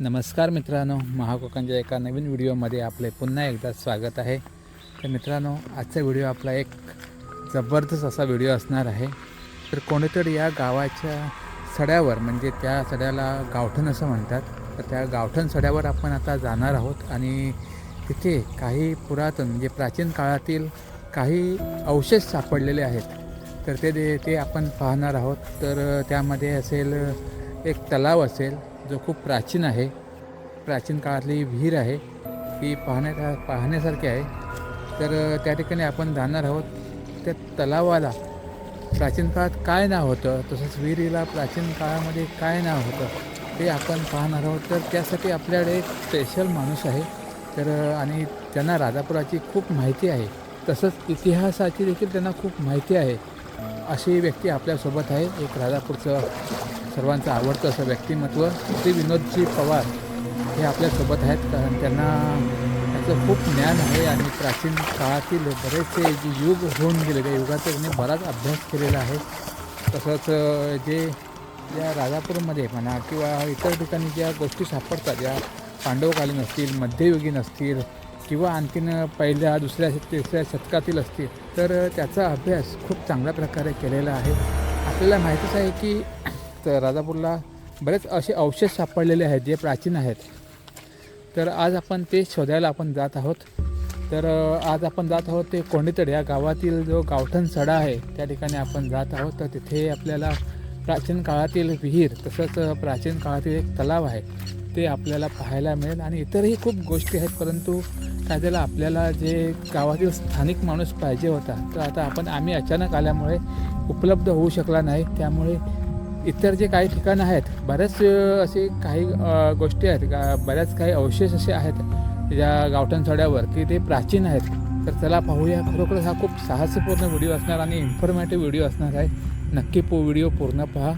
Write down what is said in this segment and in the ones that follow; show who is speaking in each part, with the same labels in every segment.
Speaker 1: नमस्कार मित्रांनो महाकोकांच्या एका नवीन व्हिडिओमध्ये आपले पुन्हा एकदा स्वागत आहे. तर मित्रांनो आजचा व्हिडिओ आपला एक जबरदस्त असा व्हिडिओ असणार आहे. तर कोणीतरी या गावाच्या सड्यावर म्हणजे त्या सड्याला गावठण असं म्हणतात तर त्या गावठण सड्यावर आपण आता जाणार आहोत आणि तिथे काही पुरातन म्हणजे प्राचीन काळातील काही अवशेष सापडलेले आहेत. तर ते ते- ते आपण पाहणार आहोत. तर त्यामध्ये असेल एक तलाव असेल जो खूप प्राचीन आहे प्राचीन काळातली विहीर आहे ती पाहण्या पाहण्यासारखी आहे. तर त्या ठिकाणी आपण जाणार आहोत. त्या तलावाला प्राचीन काळात काय नाव होतं? तसंच विहिरीला प्राचीन काळामध्ये काय नाव होतं? ते आपण पाहणार आहोत. तर त्यासाठी आपल्याकडे एक स्पेशल माणूस आहे. तर आणि त्यांना राजापुराची खूप माहिती आहे. तसंच इतिहासाची देखील त्यांना खूप माहिती आहे. अशी व्यक्ती आपल्यासोबत आहे. एक राजापूरचं सर्वांचं आवडतं असं व्यक्तिमत्व श्री विनोदजी पवार हे आपल्यासोबत आहेत. कारण त्यांना त्याचं खूप ज्ञान आहे आणि प्राचीन काळातील बरेचसे जे युग होऊन गेले त्या युगाचा त्यांनी बराच अभ्यास केलेला आहे. तसंच जे या राजापूरमध्ये म्हणा किंवा इतर ठिकाणी ज्या गोष्टी सापडतात ज्या पांडवकालीन असतील मध्ययुगीन असतील किंवा आणखीन पहिल्या दुसऱ्या तिसऱ्या शतकातील असतील तर त्याचा अभ्यास खूप चांगल्या प्रकारे केलेला आहे. आपल्याला माहितीच आहे की तर राजापूरला बरेच असे अवशेष सापडलेले आहेत जे प्राचीन आहेत. तर आज आपण ते शोधायला आपण जात आहोत. तर आज आपण जात आहोत ते कोंडीतड या गावातील जो गावठण सडा आहे त्या ठिकाणी आपण जात आहोत. तर तिथे आपल्याला प्राचीन काळातील विहीर तसंच प्राचीन काळातील एक तलाव आहे. ते आपल्याला पाहायला मिळेल आणि इतरही खूप गोष्टी आहेत परंतु काय त्याला आपल्याला जे गावातील स्थानिक माणूस पाहिजे होता तर आता आपण आम्ही अचानक आल्यामुळे उपलब्ध होऊ शकला नाही. त्यामुळे इतर जे काही ठिकाणं आहेत बऱ्याच असे काही गोष्टी आहेत का बऱ्याच काही अवशेष असे आहेत या गावठण सड्यावर की ते प्राचीन आहेत. तर चला पाहूया खरोखरच हा खूप साहसपूर्ण व्हिडिओ असणार आणि इन्फॉर्मेटिव्ह व्हिडिओ असणार आहे. नक्की पो व्हिडिओ पूर्ण पहा.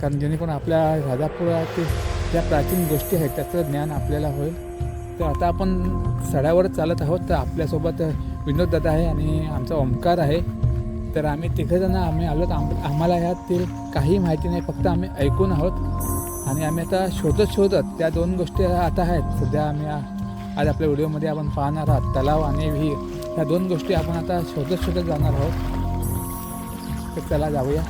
Speaker 1: कारण जेणेकरून आपल्या राजापुरातील ज्या प्राचीन गोष्टी आहेत त्याचं ज्ञान आपल्याला होईल. तर आता आपण सड्यावर चालत आहोत. तर आपल्यासोबत विनोद दादा आहे आणि आमचा ओंकार आहे. तर आम्ही तिघंजणं आम्ही आलो आम आम्हाला ह्यातील काही माहिती नाही फक्त आम्ही ऐकून आहोत. आणि आम्ही आता शोधत शोधत त्या दोन गोष्टी आता आहेत. सध्या आम्ही आज आपल्या व्हिडिओमध्ये आपण पाहणार आहोत. तलाव आणि विहीर. ह्या दोन गोष्टी आपण आता शोधत शोधत जाणार आहोत. तर चला जाऊया.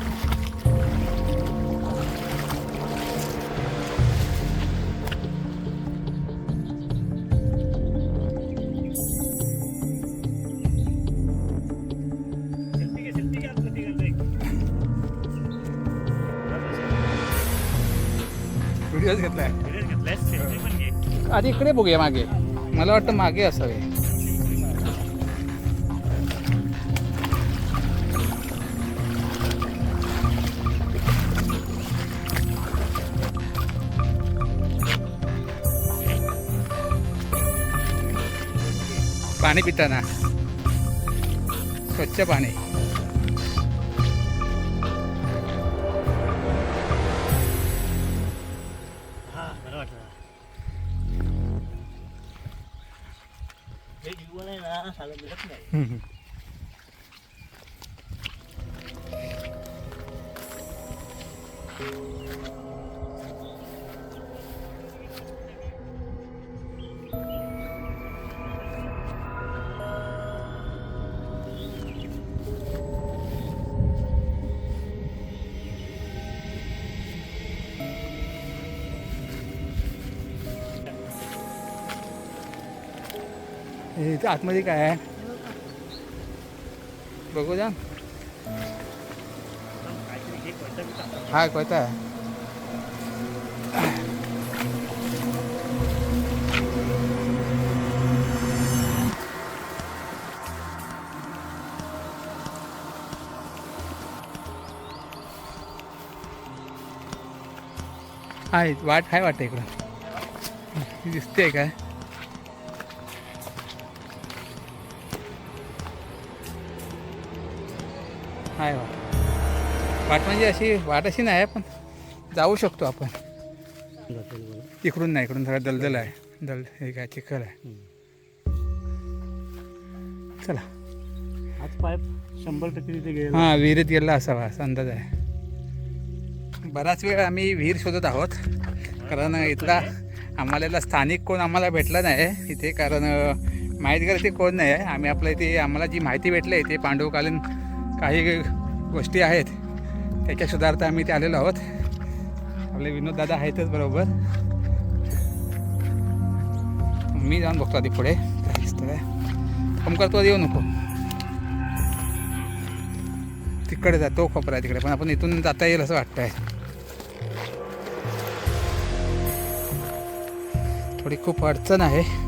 Speaker 1: व्हिडिओज घेतलाय. आधी इकडे बघूया मागे. मला वाटतं मागे असावे. पाणी पिताना. स्वच्छ पाणी.
Speaker 2: नाही
Speaker 1: आतमध्ये काय आहे? बघू द्या
Speaker 2: काहीतरी हा
Speaker 1: कोयता आहे आहे वाट आहे वाटतं इकडं. दिसते काय आहे वाट वाट म्हणजे अशी वाट अशी नाही पण जाऊ शकतो आपण. इकडून नाही इकडून थोडा दलदल आहे. दल हे काय चिखल आहे. चला.
Speaker 2: आज पाईप शंभर टक्के तिथे गेला
Speaker 1: हां विहिरीत गेला असावा असा अंदाज आहे. बराच वेळ आम्ही विहीर शोधत आहोत कारण इथला आम्हाला स्थानिक कोण आम्हाला भेटला नाही इथे कारण माहितगार इथे कोण नाही आहे. आम्ही आपल्या इथे आम्हाला जी माहिती भेटली आहे ते पांडवकालीन काही गोष्टी आहेत. त्याच्या सुधारता आम्ही ते आलेलो आहोत. आपले विनोद दादा आहेतच बरोबर. मी जाऊन बघतो आधी पुढे. काय करतो आधी येऊ नको. तिकडे जातो खोपरा आहे तिकडे पण आपण इथून जाता येईल असं वाटतंय. थोडी खूप अडचण आहे.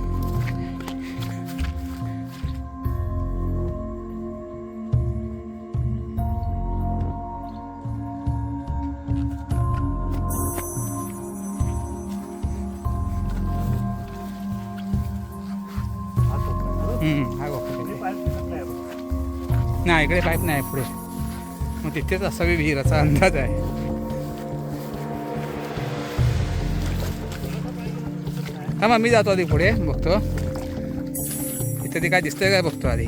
Speaker 1: हम्म, नाही इकडे पाईप नाही पुढे. मग तिथेच असावी विहीर असा अंदाज आहे. हा मग मी जातो आधी पुढे बघतो. इथे ते काय दिसतंय काय बघतो आधी?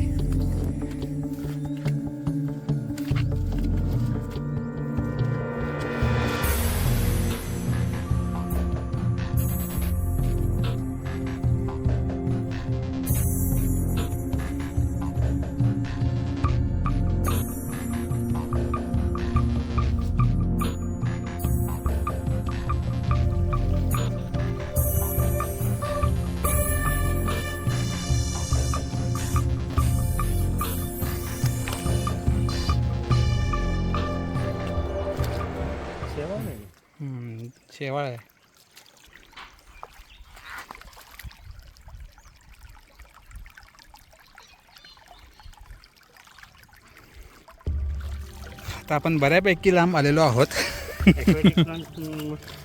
Speaker 1: शेवाळ आहे आता आपण बऱ्यापैकी लांब आलेलो आहोत.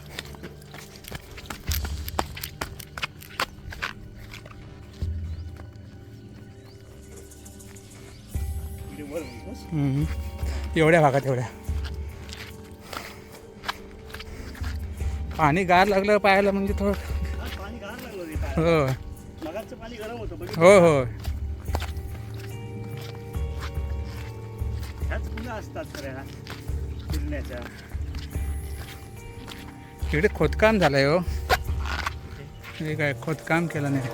Speaker 1: एवढ्या भागात एवढ्या. पाणी गार लागलं पाहायला म्हणजे थोडं हो? हो हो. इकडे खोदकाम झालंय हे काय खोदकाम केलं नाही.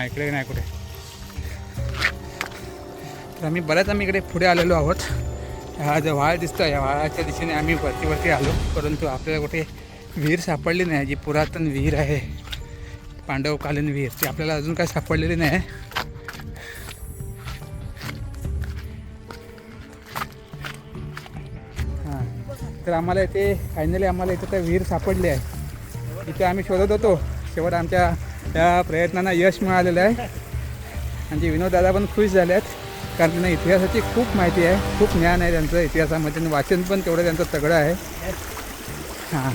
Speaker 1: नाही इकडे नाही कुठे. तर आम्ही बऱ्याच आम्ही इकडे पुढे आलेलो आहोत. हा जो व्हाळ दिसतो या व्हाळाच्या दिशेने आम्ही वरती वरती आलो. परंतु आपल्याला कुठे विहीर सापडली नाही जी पुरातन विहीर आहे. पांडवकालीन विहीर ती आपल्याला अजून काय सापडलेली नाही. हां. तर आम्हाला इथे फायनली आम्हाला इथे त्या विहीर सापडली आहे. इथे आम्ही शोधत होतो. शेवट आमच्या त्या प्रयत्नांना यश मिळालेलं आहे. आणि जे विनोद दादा पण खुश झाले आहेत कारण त्यांना इतिहासाची खूप माहिती आहे. खूप ज्ञान आहे त्यांचं. इतिहासामध्ये आणि वाचन पण तेवढं त्यांचं तगडं आहे. हां.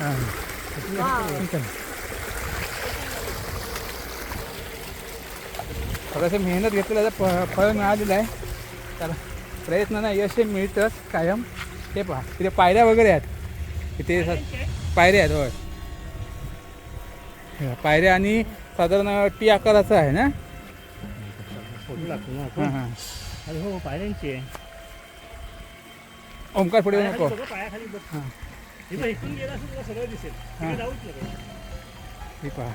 Speaker 1: हां. थोडंसं मेहनत घेतलेलं तर फ फळ मिळालेलं आहे. त्याला प्रयत्नांना यश हे मिळतंच कायम. हे पहा. तिथे पायऱ्या वगैरे आहेत. इथे स- पायऱ्या आहेत होय. पायऱ्या आणि साधारण टी आकाराचं आहे ना? हां. हां.
Speaker 2: अरे हो पायऱ्यांची आहे.
Speaker 1: ओंकार पुढे नको.
Speaker 2: बघ, पायाखाली बघ.
Speaker 1: हां.
Speaker 2: बघ, इथून गेला असेल तुला सगळं दिसेल. तिकडे जाऊच नको.
Speaker 1: पहा.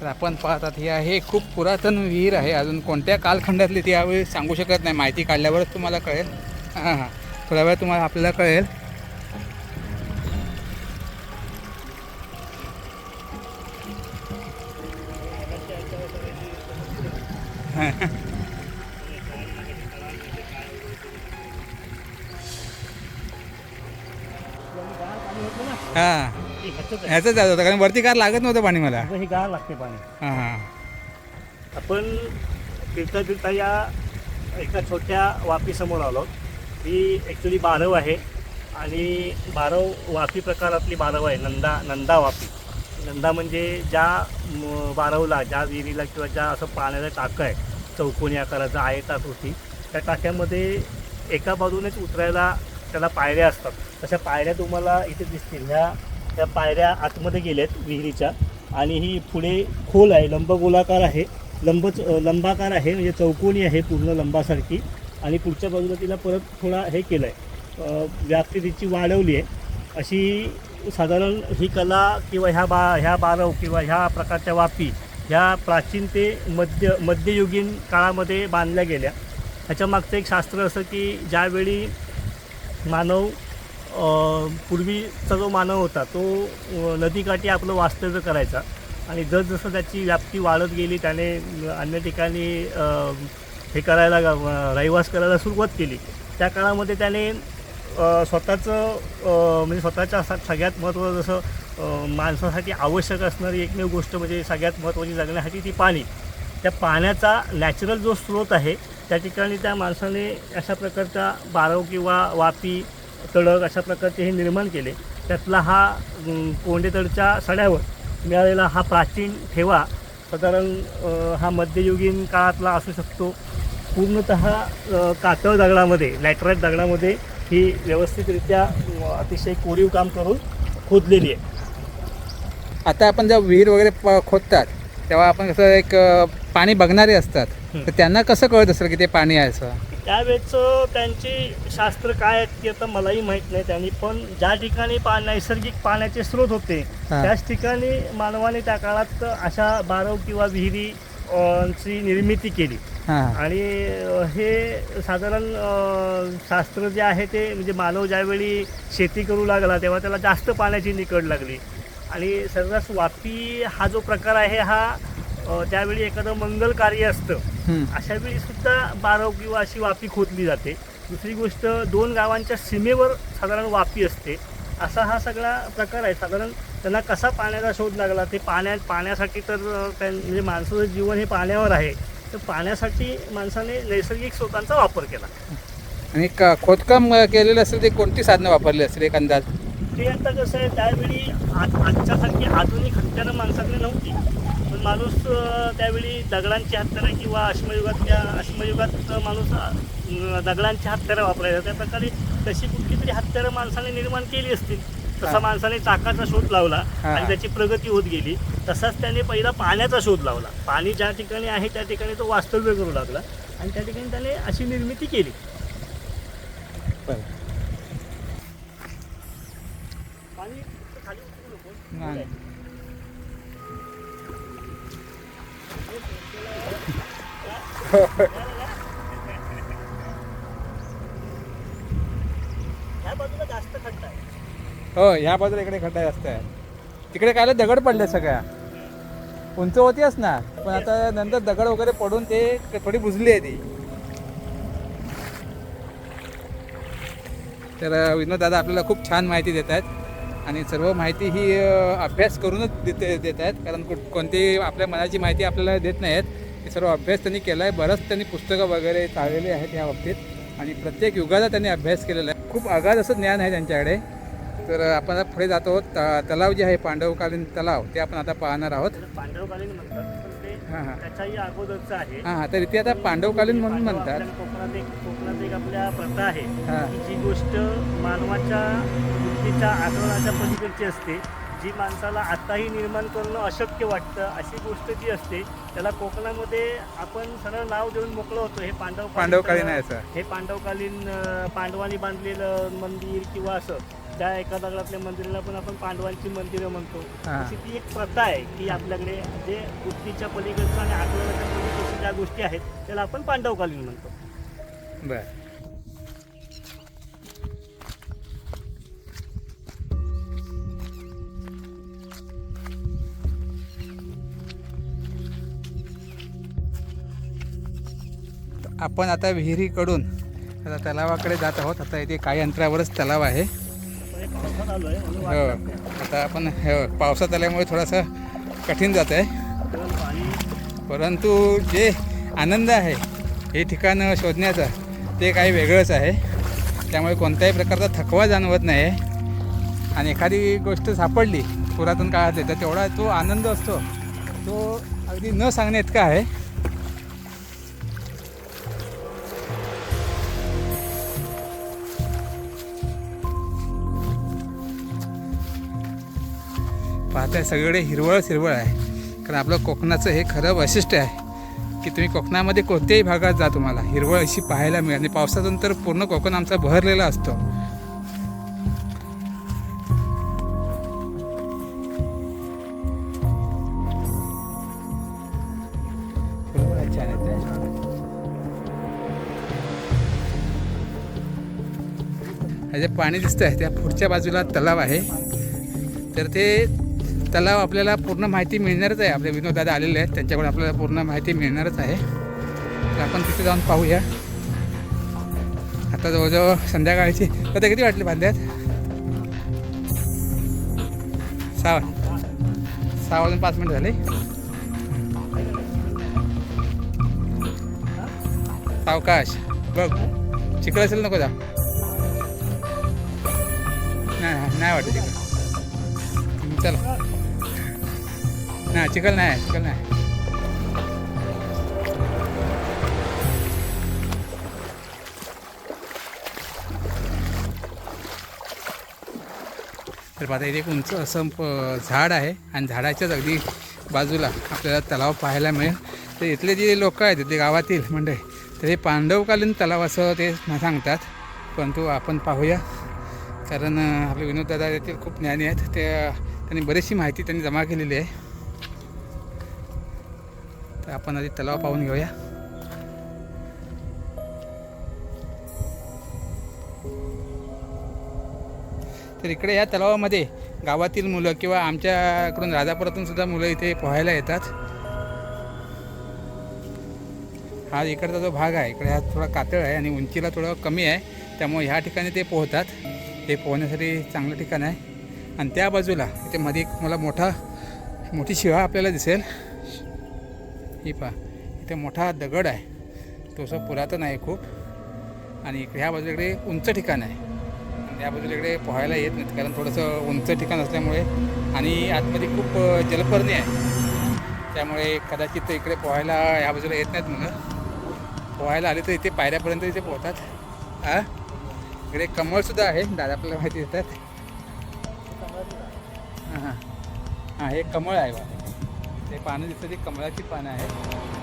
Speaker 1: तर आपण पाहतात ही आहे खूप पुरातन विहीर आहे. अजून कोणत्या कालखंडातली ती यावेळी सांगू शकत नाही. माहिती काढल्यावरच तुम्हाला कळेल. हां हां. थोड्या वेळ तुम्हाला आपल्याला कळेल. हां.
Speaker 2: ह्याचंच.
Speaker 1: ह्याचं जात होतं कारण वरती कार लागत नव्हतं पाणी मला.
Speaker 2: हे गार लागते पाणी.
Speaker 1: हां हां.
Speaker 2: आपण फिरता फिरता या एका छोट्या वाफीसमोर आलो. ही ॲक्च्युली बारव आहे आणि बारव वाफी प्रकारातली बारव आहे नंदा नंदा वाफी नंदा म्हणजे ज्या बारवला ज्या विहिरीला किंवा ज्या असं पाण्याचं टाकं आहे चौकोनी आकाराचा आयतात होती त्या टाक्यामध्ये एका बाजूनेच उतरायला त्याला पायऱ्या असतात. तशा पायऱ्या तुम्हाला इथे दिसतील. ह्या त्या पायऱ्या आतमध्ये गेल्यात विहिरीच्या. आणि ही पुढे खोल आहे लंबगोलाकार आहे. लंब लंबाकार आहे म्हणजे चौकोनी आहे पूर्ण लंबासारखी. आणि पुढच्या बाजूला तिला परत थोडा हे केलं आहे व्याप्ती तिची वाढवली आहे. अशी साधारण ही कला किंवा ह्या बा ह्या बारव किंवा ह्या प्रकारच्या वापी ह्या प्राचीन ते मध्य मध्ययुगीन काळामध्ये बांधल्या गेल्या. ह्याच्यामागचं एक शास्त्र असं की ज्यावेळी मानव पूर्वीचा जो मानव होता तो नदीकाठी आपलं वास्तव्य करायचा. आणि जसजसं त्याची व्याप्ती वाढत गेली त्याने अन्य ठिकाणी हे करायला रहिवास करायला सुरुवात केली. त्या काळामध्ये त्याने स्वतःचं म्हणजे स्वतःच्या सगळ्यात महत्त्वाचं जसं माणसासाठी आवश्यक असणारी एकमेव गोष्ट म्हणजे सगळ्यात महत्त्वाची जगण्यासाठी ती पाणी. त्या पाण्याचा नॅचरल जो स्रोत आहे त्या ठिकाणी त्या माणसाने अशा प्रकारच्या बारव किंवा वापी तडक अशा प्रकारचे हे निर्माण केले. त्यातला हा कोंडेतडच्या सड्यावर मिळालेला हा प्राचीन ठेवा साधारण हा मध्ययुगीन काळातला असू शकतो. पूर्णत कातळ दगडामध्ये लॅटराईट दगडामध्ये ही व्यवस्थितरित्या अतिशय कोरीव काम करून खोदलेली आहे.
Speaker 1: आता आपण जेव्हा विहीर वगैरे प- खोदतात तेव्हा आपण कसं एक पाणी बघणारे असतात. तर त्यांना कसं कळत असेल की ते पाणी आहे असं?
Speaker 2: त्यावेळेचं त्यांची शास्त्र काय आहेत ते आता मलाही माहीत नाही त्यांनी पण ज्या ठिकाणी पा नैसर्गिक पाण्याचे स्रोत होते. त्याच ठिकाणी मानवाने त्या काळात अशा बारव किंवा विहिरी ची निर्मिती केली. आणि हे साधारण शास्त्र जे आहे ते म्हणजे मानव ज्यावेळी शेती करू लागला तेव्हा त्याला जास्त पाण्याची निकड लागली. आणि सर्रास वापी हा जो प्रकार आहे हा अ, त्यावेळी एखादं मंगल कार्य असतं. अशा वेळी सुद्धा बारव किंवा अशी वापी खोदली जाते. दुसरी गोष्ट दोन गावांच्या सीमेवर साधारण वापी असते. असा हा सगळा प्रकार आहे. साधारण त्यांना कसा पाण्याचा शोध लागला ते पाण्या पाण्यासाठी तर म्हणजे माणसाचं जीवन हे पाण्यावर आहे. तर पाण्यासाठी माणसाने नैसर्गिक स्रोतांचा वापर केला.
Speaker 1: आणि खोदकाम केलेलं असेल ते कोणती साधनं वापरली असेल एक अंदाज
Speaker 2: ते आता कसं आहे त्यावेळी आज आजच्यासारखी आधुनिक हत्यारं माणसाकडे नव्हती. पण माणूस त्यावेळी दगडांची हत्यारं किंवा अश्मयुगातल्या अश्मयुगात माणूस दगडांची हत्यारं वापरायचा. त्या प्रकारे तशी कुठली तरी हत्यारं माणसाने निर्माण केली असतील तसा. माणसाने चाकाचा शोध लावला. आणि त्याची प्रगती होत गेली. तसाच त्याने पहिला पाण्याचा शोध लावला. पाणी ज्या ठिकाणी आहे त्या ठिकाणी तो वास्तव्य करू लागला आणि त्या ठिकाणी त्याने अशी निर्मिती केली
Speaker 1: बरं
Speaker 2: पाणी खाली उतरू नको.
Speaker 1: नाही.
Speaker 2: ह्या बाजूला जास्त खड्डा आहे
Speaker 1: हो ह्या बाजूला इकडे खड्डा जास्त आहे. तिकडे काय दगड पडले सगळ्या. उंच होती असणार पण आता नंतर दगड वगैरे पडून ते थोडी बुजली आहे ती. तर विनोद दादा आपल्याला खूप छान माहिती देत आहेत आणि सर्व माहिती ही अभ्यास करूनच देते देत आहेत कारण कुठ कोणती आपल्या मनाची माहिती आपल्याला देत नाही आहेत हे सर्व अभ्यास त्यांनी केला आहे बरंच त्यांनी पुस्तकं वगैरे चाललेली आहेत या बाबतीत. आणि प्रत्येक युगाचा त्यांनी अभ्यास केलेला आहे. खूप अगाध असं ज्ञान आहे त्यांच्याकडे. तर आपण आता पुढे जातो. आहोत त- तलाव जे आहे पांडवकालीन तलाव ते आपण आता पाहणार आहोत.
Speaker 2: त्याला पांडवकालीन म्हणतात पण ते
Speaker 1: हां हां.
Speaker 2: त्याच्याही अगोदरचं आहे.
Speaker 1: हां हां. तर इथे आता पांडवकालीन म्हणून
Speaker 2: पांडव
Speaker 1: म्हणतात.
Speaker 2: आपल्या कोकणात एक कोकणात एक आपल्या प्रथा आहे
Speaker 1: हां.
Speaker 2: की जी गोष्ट मानवाच्या बुद्धीच्या आकलनाच्या पलीकडची असते जी माणसाला आताही निर्माण करणं अशक्य वाटतं अशी गोष्ट जी असते त्याला कोकणामध्ये आपण सरळ नाव देऊन मोकळं होतो. हे पांडव
Speaker 1: पांडवकालीन आहे असं
Speaker 2: हे पांडवकालीन अं, पांडवांनी बांधलेलं मंदिर किंवा असं. त्या एका दगडातल्या मंदिराला पण आपण पांडवांची मंदिरं म्हणतो.
Speaker 1: हां.
Speaker 2: अशी ती एक प्रथा आहे की आपल्याकडे जे बुद्धीच्या पलीकडचं आणि आकलनाच्या पलीकडच्या ज्या गोष्टी आहेत त्याला आपण पांडवकालीन म्हणतो.
Speaker 1: बरं. आपण आता विहिरीकडून आता तलावाकडे जात आहोत. आता इथे काही अंतरावरच तलाव आहे.
Speaker 2: हो.
Speaker 1: आता आपण हो, पावसात आल्यामुळे थोडंसं कठीण जात आहे. परंतु जे आनंद आहे हे ठिकाण शोधण्याचा ते काही वेगळंच आहे. त्यामुळे कोणत्याही प्रकारचा थकवा जाणवत नाही. आहे आणि एखादी गोष्ट सापडली पुरातन काळातली तर तेवढा तो आनंद असतो. तो अगदी न सांगण्या इतका आहे. पाहताय सगळे हिरवळच हिरवळ आहे. कारण आपलं कोकणाचं हे खरं वैशिष्ट्य आहे की तुम्ही कोकणामध्ये कोणत्याही भागात जा तुम्हाला. हिरवळ अशी पाहायला मिळेल. आणि पावसातून तर पूर्ण कोकण आमचा बहरलेला असतो. हे जे पाणी दिसतं आहे त्या पुढच्या बाजूला तलाव आहे. तर ते त्याला आपल्याला पूर्ण माहिती मिळणारच आहे. आपले विनोद दादा आलेले आहेत. त्यांच्याकडून आपल्याला पूर्ण माहिती मिळणारच आहे. तर आपण तिथे जाऊन पाहूया. आता जवळजवळ संध्याकाळची आता किती वाटले बांध्यात सहा सहा वाजून पाच मिनिट झाले. सावकाश बघ. चिकल असेल नको जा. नाही नाही वाटत तिकडं चला. नाही चिखल नाही चिखल नाही. तर आता इथे एक उंच असं प- झाड आहे आणि झाडाच्याच अगदी बाजूला आपल्याला तलाव पाहायला मिळेल. तर इथले जे लोक आहेत ते गावातील मंडळी तर हे पांडवकालीन तलाव असं ते सांगतात. परंतु आपण पाहूया. कारण आपले विनोददादा येथील खूप ज्ञानी आहेत. ते त्यांनी बरीचशी माहिती त्यांनी जमा केलेली आहे. तर आपण आधी तलाव पाहून घेऊया. तर इकडे या तलावामध्ये गावातील मुलं किंवा आमच्याकडून राजापुरातून सुद्धा मुलं इथे पोहायला येतात. हा इकडचा जो भाग आहे इकडे हा थोडा कातळ आहे आणि उंचीला थोडं कमी आहे. त्यामुळे ह्या ठिकाणी ते पोहतात. हे पोहण्यासाठी चांगलं ठिकाण आहे. आणि त्या बाजूला इथे मध्ये एक मला मोठा मोठी शिळा आपल्याला दिसेल. ही पहा इथे मोठा दगड आहे. तो असं पुरातन आहे खूप. आणि इकडे ह्या बाजूला इकडे उंच ठिकाण आहे. आणि या बाजूला इकडे पोहायला येत नाहीत कारण थोडंसं उंच ठिकाण असल्यामुळे. आणि आतमध्ये खूप जलपर्णी आहे. त्यामुळे कदाचित इकडे पोहायला ह्या बाजूला येत नाहीत मुलं पोहायला आले तर इथे पायऱ्यापर्यंत इथे पोहतात. हा इकडे कमळसुद्धा आहे दादा आपल्याला माहिती देतात. हां हां. हां हे कमळ आहे बा ते पानं दिसतं ते कमळाची पानं आहेत.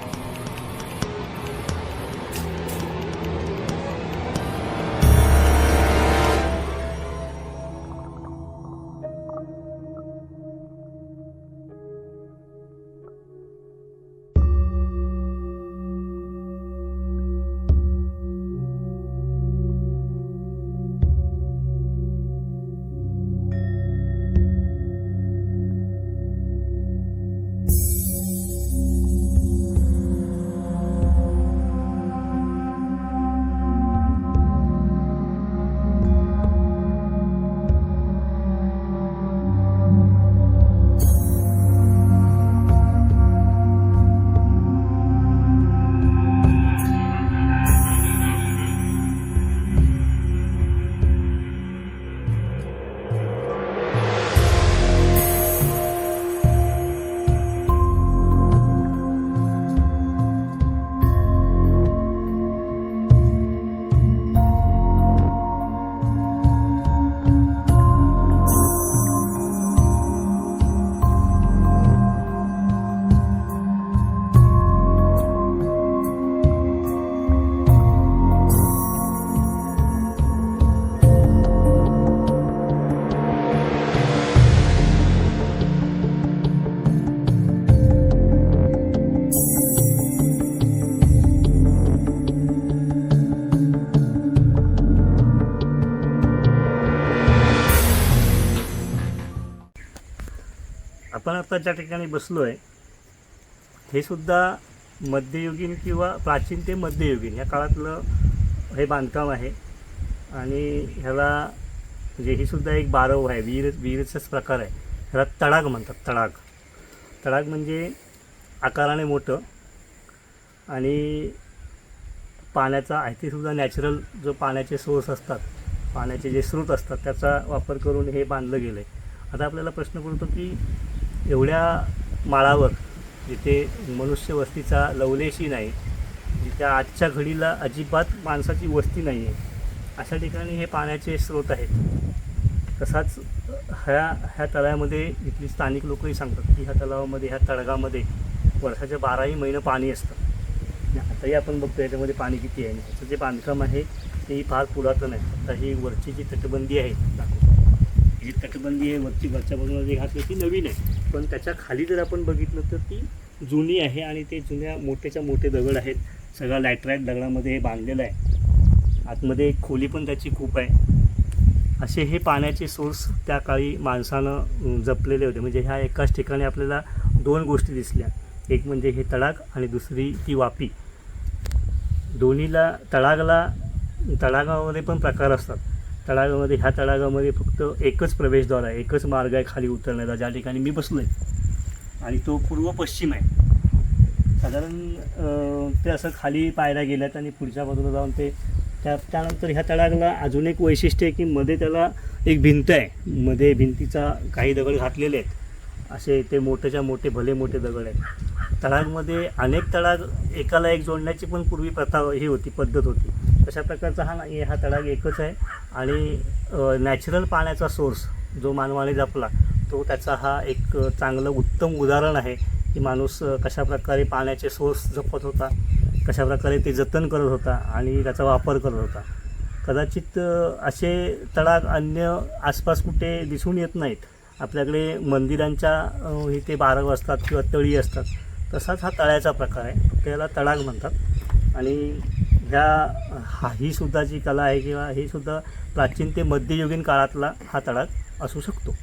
Speaker 2: आत्ताच्या ज्या ठिकाणी बसलो आहे हे सुद्धा मध्ययुगीन किंवा प्राचीन ते मध्ययुगीन या काळातलं हे बांधकाम आहे. आणि ह्याला म्हणजे ही सुद्धा एक बारव आहे विहीर विहिरीचाच प्रकार आहे. ह्याला तडाग म्हणतात तडाग. तडाग म्हणजे आकाराने मोठं आणि पाण्याचा आहे ते सुद्धा नॅचरल जो पाण्याचे सोर्स असतात पाण्याचे जे स्रोत असतात त्याचा वापर करून हे बांधलं गेलं आहे आता आपल्याला प्रश्न पडतो की एवढ्या माळावर जिथे मनुष्यवस्तीचा लवलेशी नाही जिथे आजच्या घडीला अजिबात माणसाची वस्ती नाही आहे अशा ठिकाणी हे पाण्याचे स्रोत आहेत. तसाच ह्या ह्या तळ्यामध्ये इथली स्थानिक लोकही सांगतात की ह्या तलावामध्ये ह्या तळगामध्ये वर्षाच्या बाराही महिनं पाणी असतं. आताही आपण बघतो याच्यामध्ये पाणी किती आहे. आणि ह्याचं जे बांधकाम आहे ते फार पुरातन आहे. आता ही वरची जी तटबंदी आहे ही जी तटबंदी आहे वरची वरच्या बाजूला जे घातली ती नवीन आहे. पण त्याच्याखाली जर आपण बघितलं तर ती जुनी आहे आणि ते जुन्या मोठेच्या मोठे दगड आहेत. सगळा लॅटराईट दगडामध्ये हे बांधलेलं आहे. आतमध्ये एक खोली पण त्याची खूप आहे. असे हे पाण्याचे सोर्स त्या काळी माणसानं जपलेले होते. म्हणजे ह्या एकाच ठिकाणी आपल्याला दोन गोष्टी दिसल्या. एक म्हणजे हे तडाग आणि दुसरी ती वापी. दोन्हीला तडागाला तडागामध्ये पण प्रकार असतात. तडागामध्ये ह्या तडागामध्ये फक्त एकच प्रवेशद्वार आहे. एकच मार्ग आहे खाली उतरण्याचा. ज्या ठिकाणी मी बसलो आहे आणि तो पूर्व पश्चिम आहे. साधारण ते असं खाली पायऱ्या गेल्यात आणि पुढच्या बाजूला जाऊन ते त्या त्यानंतर ह्या तडागाला अजून एक वैशिष्ट्य आहे की मध्ये त्याला एक भिंत आहे. मध्ये भिंतीचा काही दगड घातलेले आहेत. असे ते मोठेच्या मोठे भले मोठे दगड आहेत. तडागमध्ये अनेक तडाग एकाला एक जोडण्याची पण पूर्वी प्रथा ही होती पद्धत होती. तशा प्रकारचा हा नाही हा तडाग एकच आहे. आणि नॅचरल पाण्याचा सोर्स जो मानवाने जपला तो त्याचा हा एक चांगलं उत्तम उदाहरण आहे की माणूस कशाप्रकारे पाण्याचे सोर्स जपत होता कशाप्रकारे ते जतन करत होता आणि त्याचा वापर करत होता. कदाचित असे तडाग अन्य आसपास कुठे दिसून येत नाहीत. आपल्याकडे मंदिरांच्या इथे बारव असतात किंवा तळी असतात तसाच हा तळ्याचा प्रकार आहे. त्याला तडाग म्हणतात. आणि ह्या हा ही सुद्धा जी कला आहे किंवा ही सुद्धा प्राचीन ते मध्ययुगीन काळातला हा तडाग असू शकतो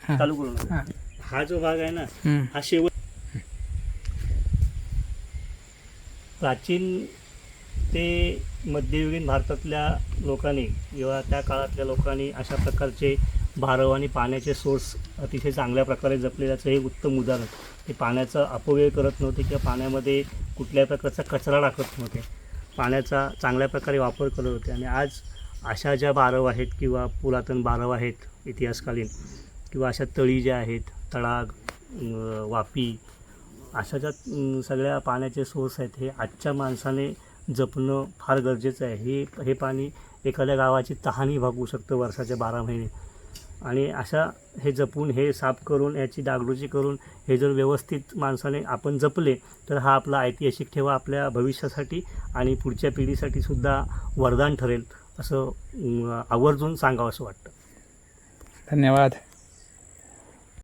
Speaker 1: हां.
Speaker 2: चालू करू.
Speaker 1: हां.
Speaker 2: जो भाग आहे ना. हा शेवट प्राचीन ते मध्ययुगीन भारतातल्या लोकांनी किंवा त्या काळातल्या लोकांनी अशा प्रकारचे भारव आणि पाण्याचे सोर्स अतिशय चांगल्या प्रकारे जपलेल्याचं हे उत्तम उदाहरण. ते पाण्याचा अपव्यय करत नव्हते किंवा पाण्यामध्ये कुठल्याही प्रकारचा कचरा टाकत नव्हते. पाण्याचा चांगल्या प्रकारे वापर करत होते. आणि आज अशा ज्या बारव आहेत किंवा पुरातन बारव आहेत इतिहासकालीन किंवा अशा तळी ज्या आहेत तळाग वापी अशा ज्या सगळ्या पाण्याचे सोर्स आहेत हे आजच्या माणसाने जपणं फार गरजेचं आहे. हे हे पाणी एखाद्या गावाची तहानी भागवू शकतं वर्षाच्या बारा महिने. आणि अशा हे जपून हे साफ करून याची डागडुजी करून हे जर व्यवस्थित माणसाने आपण जपले तर हा आपला ऐतिहासिक ठेवा आपल्या भविष्यासाठी आणि पुढच्या पिढीसाठी सुद्धा वरदान ठरेल असं आवर्जून सांगावं असं वाटतं.
Speaker 1: धन्यवाद.